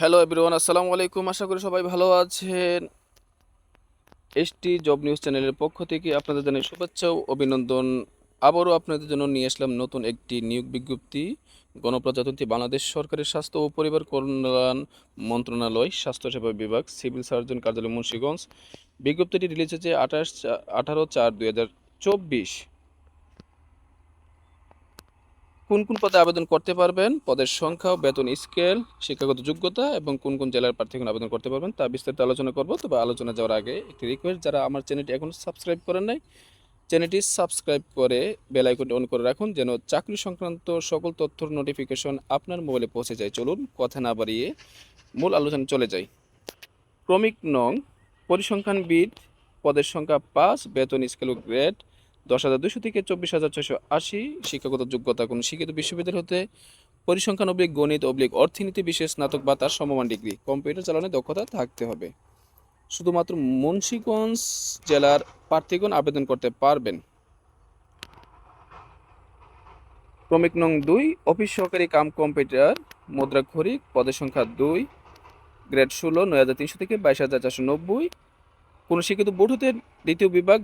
Hello everyone আসসালামু আলাইকুম। আশা করি সবাই ভালো আছেন। এসটি জব নিউজ চ্যানেলের পক্ষ থেকে আপনাদের জানাই শুভেচ্ছা ও অভিনন্দন। আবারও আপনাদের জন্য নিয়ে আসলাম নতুন একটি নিয়োগ বিজ্ঞপ্তি। গণপ্রজাতন্ত্রী বাংলাদেশ সরকারের স্বাস্থ্য ও পরিবার কল্যাণ মন্ত্রণালয় স্বাস্থ্যসেবা বিভাগ, সিভিল সার্জন কার্যালয় মুন্সিগঞ্জ। বিজ্ঞপ্তিটি রিলিজ হয়েছে আঠাশ, আঠারো চার দুই হাজার চব্বিশ। কোন কোন পদে আবেদন করতে পারবেন, পদের সংখ্যা বেতন স্কেল, শিক্ষাগত যোগ্যতা এবং কোন কোন জেলার প্রার্থীগণ আবেদন করতে পারবেন তা বিস্তারিত আলোচনা করব। তবে আলোচনা যাওয়ার আগে একটি রিকোয়েস্ট যারা আমার চ্যানেলটি এখন সাবস্ক্রাইব করেন নাই, চ্যানেলটি সাবস্ক্রাইব করে বেল আইকনটি অন করে রাখুন যেন চাকরি সংক্রান্ত সকল তথ্যর নোটিফিকেশন আপনার মোবাইলে পৌঁছে যায়। চলুন, কথা না বাড়িয়ে মূল আলোচনা চলে যাই। ক্রমিক নং পরিসংখ্যানবিদ পদের সংখ্যা পাঁচ, বেতন স্কেল ও গ্রেড দশ হাজার দুশো থেকে চব্বিশ হাজার ছয়শো আশি শিক্ষাগত যোগ্যতা কোনো শিক্ষিত বিশ্ববিদ্যালয় হতে পরিসংখ্যান অবলিক গণিত অবলিক অর্থনীতি বিশেষ, স্নাতক বা তার সমমান ডিগ্রি। কম্পিউটার চালানোর দক্ষতা থাকতে হবে। শুধুমাত্র মুন্সিগঞ্জ জেলার প্রার্থীগণ আবেদন করতে পারবেন। ক্রমিক নং দুই, অফিস সহকারী কাম কম্পিউটার মুদ্রা খরিক পদের সংখ্যা দুই, গ্রেড ষোলো, নয় হাজার তিনশো থেকে বাইশ হাজার চারশো নব্বই। কোনো শিক্ষিত বোর্ড হতে দ্বিতীয় বিভাগ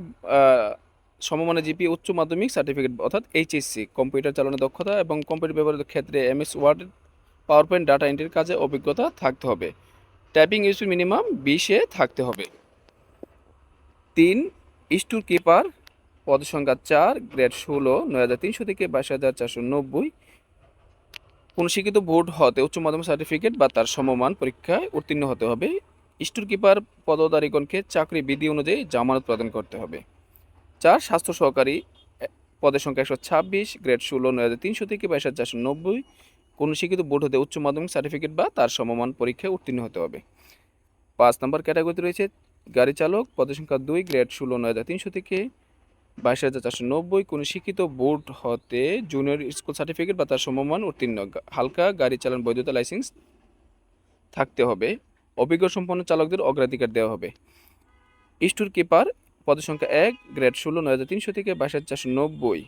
সমমানের জিপি, উচ্চ মাধ্যমিক সার্টিফিকেট, অর্থাৎ এইচএসসি, কম্পিউটার চালানোর দক্ষতা এবং কম্পিউটার ব্যবহারের ক্ষেত্রে MS word power point data এন্ট্রির কাজে অভিজ্ঞতা থাকতে হবে। টাইপিং ইউজ মিনিমাম বিশে থাকতে হবে। তিন, স্টুর কিপার পদ সংখ্যা চার, গ্রেড ষোলো, নয় হাজার তিনশো থেকে বাইশ হাজার চারশো নব্বই। কোনো শিক্ষিত বোর্ড হতে উচ্চ মাধ্যমিক সার্টিফিকেট বা তার সমমান পরীক্ষায় উত্তীর্ণ হতে হবে। স্টোর কিপার পদধারীগণকে চাকরি বিধি অনুযায়ী জামানত প্রদান করতে হবে। চার, স্বাস্থ্য সহকারী পদের সংখ্যা একশো ছাব্বিশ, গ্রেড ষোলো নয় হাজার তিনশো থেকে বাইশ হাজার চারশো নব্বই। কোনো শিক্ষিত বোর্ড হতে উচ্চ মাধ্যমিক সার্টিফিকেট বা তার সমমান পরীক্ষায় উত্তীর্ণ হতে হবে। পাঁচ নম্বর ক্যাটাগরিতে রয়েছে গাড়ি চালক, পদের সংখ্যা দুই, গ্রেড ষোলো নয় হাজার তিনশো থেকে বাইশ হাজার চারশো নব্বই। কোনো শিক্ষিত বোর্ড হতে জুনিয়র স্কুল সার্টিফিকেট বা তার সমমান উত্তীর্ণ হালকা গাড়ি চালান বৈধতা লাইসেন্স থাকতে হবে। অভিজ্ঞ সম্পন্ন চালকদের অগ্রাধিকার দেওয়া হবে। স্টোর কিপার পদের সংখ্যা এক গ্রেড ষোলো, নয় হাজার তিনশো থেকে বাইশ হাজার চারশো নব্বই।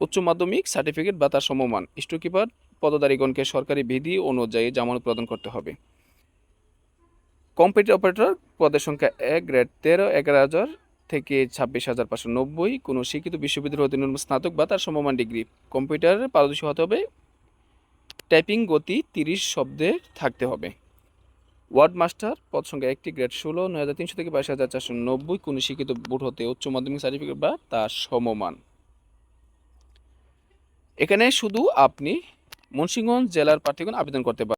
উচ্চ মাধ্যমিক সার্টিফিকেট বা তার সমমান। স্টোর কিপার পদধারীগণকে সরকারি বিধি অনুযায়ী জামানত প্রদান করতে হবে। কম্পিউটার অপারেটর পদের সংখ্যা এক গ্রেড তেরো, এগারো হাজার থেকে ছাব্বিশ হাজার পাঁচশো নব্বই। কোনো শিক্ষিত বিশ্ববিদ্যালয় ন্যূনতম স্নাতক বা তার সমমান ডিগ্রি। কম্পিউটারের পারদর্শী হতে হবে। টাইপিং গতি তিরিশ শব্দের থাকতে হবে। ওয়ার্ড মাস্টার পদ সংখ্যা একটি, গ্রেড ষোলো, নয় হাজার তিনশো থেকে বাইশ হাজার চারশো নব্বই, কোনো শিক্ষিত বোর্ড হতে উচ্চ মাধ্যমিক সার্টিফিকেট বা তার সমমান। এখানে শুধু আপনি মুন্সিগঞ্জ জেলার প্রার্থীগণ আবেদন করতে পারেন